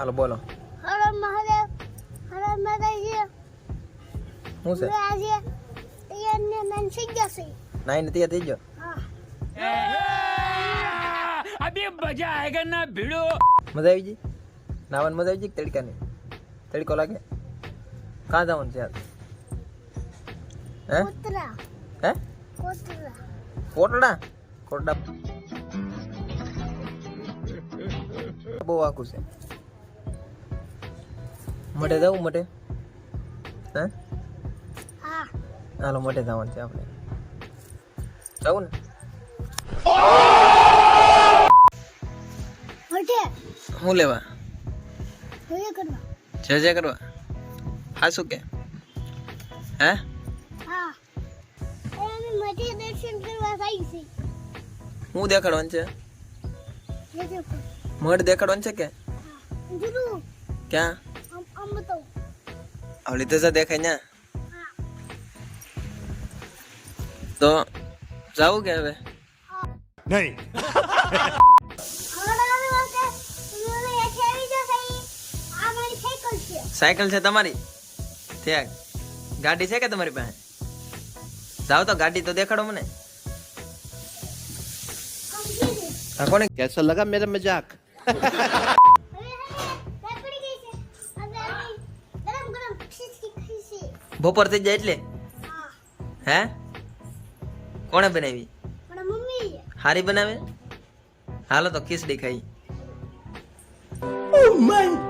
હાલો બોલો. હરો મહાદેવ. હરો માતાજી. હું છે? આજે તૈયારને મન સિજ્જો છે. નહીં નથી તૈયાર થઈ ગયો? અબે મજા આયેગા ના ભીડો. મજા આવી ગઈ? નાવન મજા આવી ગઈ તડકાની? તડકો લાગે? કા જાવન છે હે? કોટડા હે? કોટડા કોટડા? કોટડા. બહુ આખું છે. મટે જવું મટે હે? હાલો મટે જવાનું છે આપણે. જવું ને. હું લેવા? જય જય કરવા. હા શું કે? હે? હા. દેખાડવાનું છે. મઢ દેખાડવાનું છે કે? ક્યાં? આમ બતાવ આવલી તો જા દેખાય ને? તો જાવું કે હવે? સાયકલ છે તમારી? ત્યાં ગાડી છે કે તમારી પાસે? જાઓ તો ગાડી તો દેખાડો મને. કોને? કેસો લગા મેરા મજાક. બપોર થઈ જાય એટલે? હે? કોણે બનાવી? હારી બનાવે? હાલો તો ખીચડી ખાઈ. વકાલયો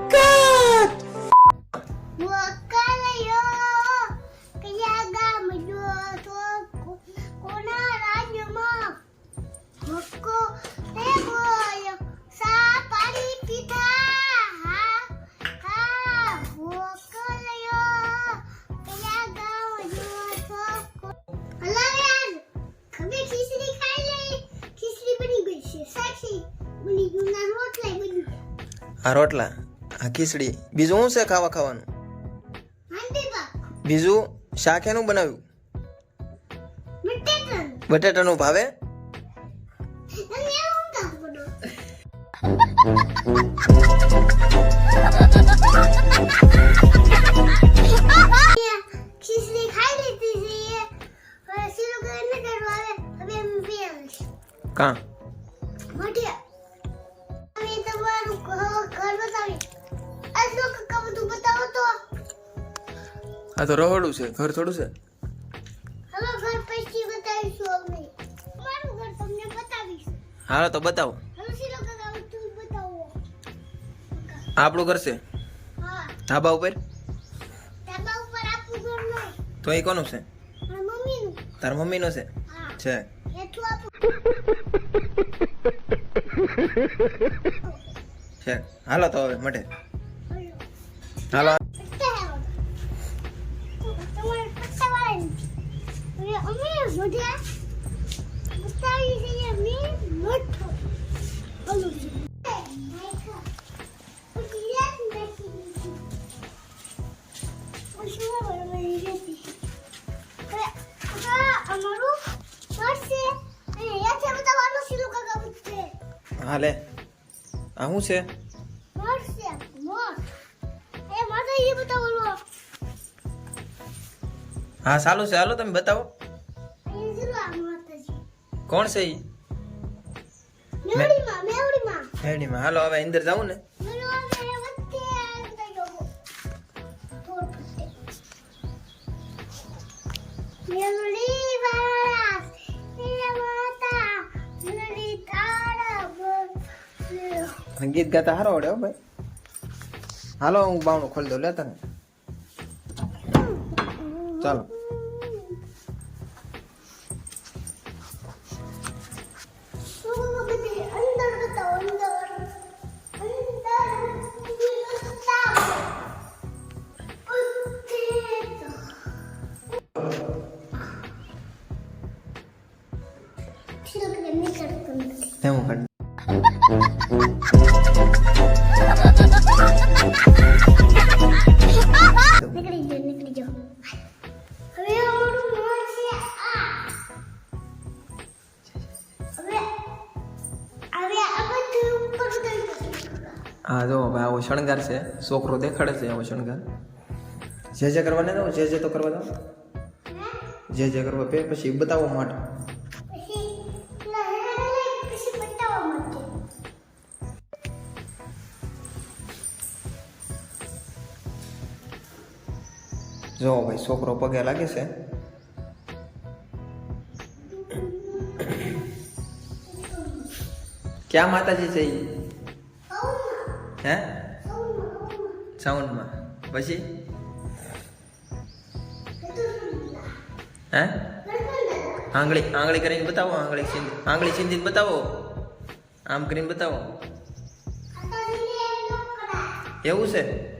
આ રોટલા, આ ખીચડી, બીજું શું છે ખાવા ખાવાનું? બીજું શાક એનું બનાવ્યું? બટેટાનું ભાવે? Thank એવું આ તો રહોડું છે ઘર થોડું છે? હવે ઘર પછી બતાવીશું અમે. મારું ઘર તમને બતાવીશું. હાલો તો બતાવો. હવે સીલું કાકા બધું બતાવો. આપણું ઘર છે? હા. ધાબા ઉપર? ધાબા ઉપર આપણું ઘર નહીં. તો એ કોનું છે? મારા મમ્મીનું. તાર મમ્મીનો છે? હા. છે. આપણું છે. હાલો તો હવે મટે. હલો હાલો પત્તા હે તમારે પત્તા વાળા નથી હવે અમે મોઢા બતાવી છે અમે મોઢો ઓલું છે અમારું પડશે અને યાથી બતાવવાનું સીલું કાકા પૂછશે હાલે આ શું છે? મળશે મોર એ બતાવવાનું હા સારું છે. હાલો તમે બતાવો. કોણ છે એ હેડીમાં હાલો હવે અંદર જાઉં ને. ગીત ગાતા હારો આવડે હો ભાઈ. હાલો હું બાવણું ખોલી દઉં. લેતા ને ચાલો. હા જો ભાઈ આવો શણગાર છે. છોકરો દેખાડે છે આવો શણગાર. જે જે કરવાને દો જે જે તો કરવા દો જે જે કરવા પે પછી બતાવો માટે. જો ભાઈ છોકરો પગે લાગે છે. ક્યાં માતાજી છે? હે? સાઉન્ડમાં પછી? હે? આંગળી આંગળી કરીને બતાવો આંગળી સિંધી. આંગળી સિંધીને બતાવો. આમ કરીને બતાવો. એવું છે?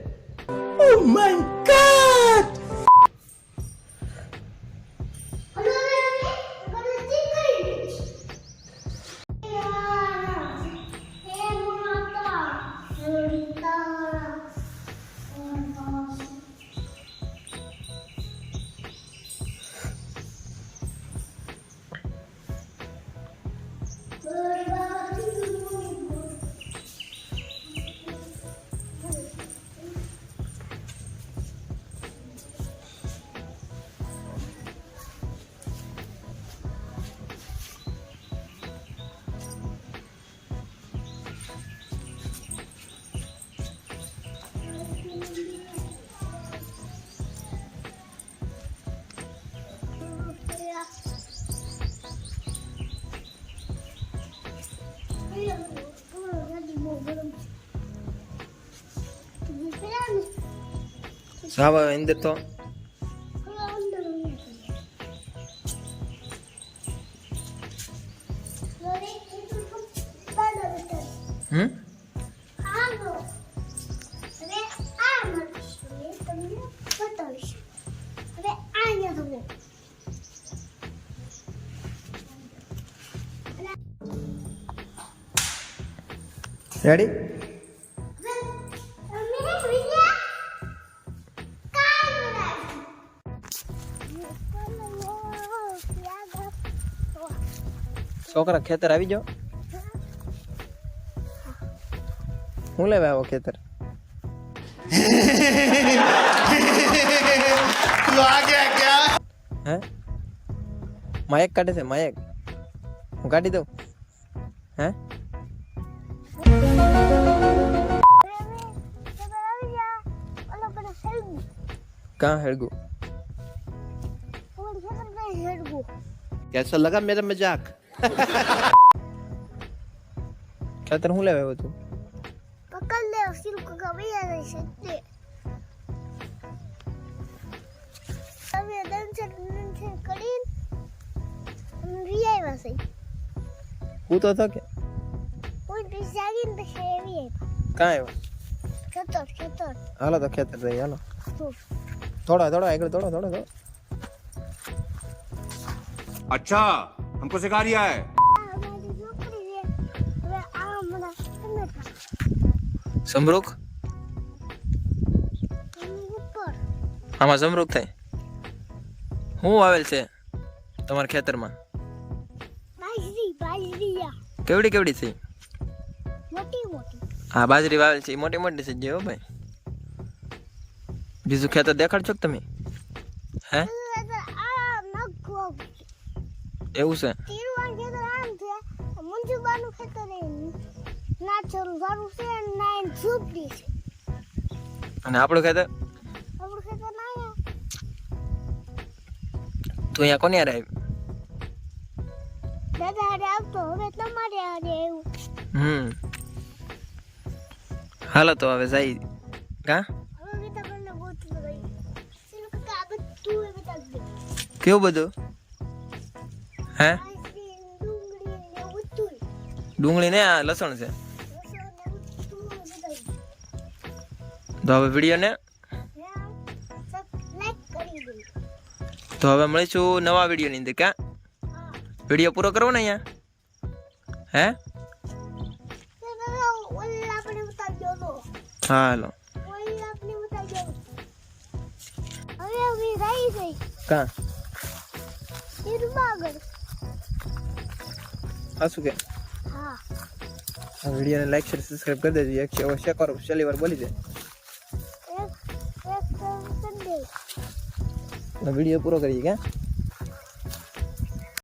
past. સાવ અંદર તો રેડી છોકરા ખેતર આવી જાઓ. હું લેવા આવો ખેતર? હે? માયક કાઢે છે માયક. હું કાઢી દઉં? હે? કાં હેળગું कैसा लगा मेरा मजाक ખેતર હું લેવા આવ્યો તું પકડ લે સિલ્ક કવી આવે છે તે હવે દંશન દંશન કરીને રી આવ્યા છે હું તો હતો કે કોઈ બી જાગીને પછી એવી કાં આવ્યો ખેતર ખેતર હાલો તો ખેતર જઈએ હાલો તું થોડા થોડા આગળ થોડો થોડો થોડો अच्छा हमको सिखा रिया है આ અમારી છોકરી છે હવે આ હમણાં ટમેટા સમરૂખ એની ઉપર આમાં સમરૂખ થાય હું આવેલ છે તમારા ખેતરમાં બાજરી બાજરી આ કેવડી કેવડી છે મોટી મોટી હા બાજરી વાવેલ છે ઈ મોટી મોટી છે જે હો ભાઈ બીજું ખેતર દેખાડશો તમે? હે? એવું છે? અને આપણું ખેતર? તું અહીંયા કોની હારે દાદા હારે આવતો હવે તમારે હારે આવ્યું હમ. હાલો તો હવે જાય. કે? કેવું બધું? હે? ડુંગળી ને આ લસણ છે. તો હવે વીડિયો ને લાઈક કરી દે તો હવે મળીશું નવા વિડીયોની અંદર ક્યાં? વીડિયો પૂરો કરવો ને અહીંયા? હે? હાલો. કા? નિર્માગર. આ શું કે? હા. આ વિડીયોને લાઈક શેર સબસ્ક્રાઇબ કરી દેજો. એક અવશ્ય કરો. છેલ્લી વાર બોલી દે. દે વીડિયો પૂરો કરીએ ક્યાં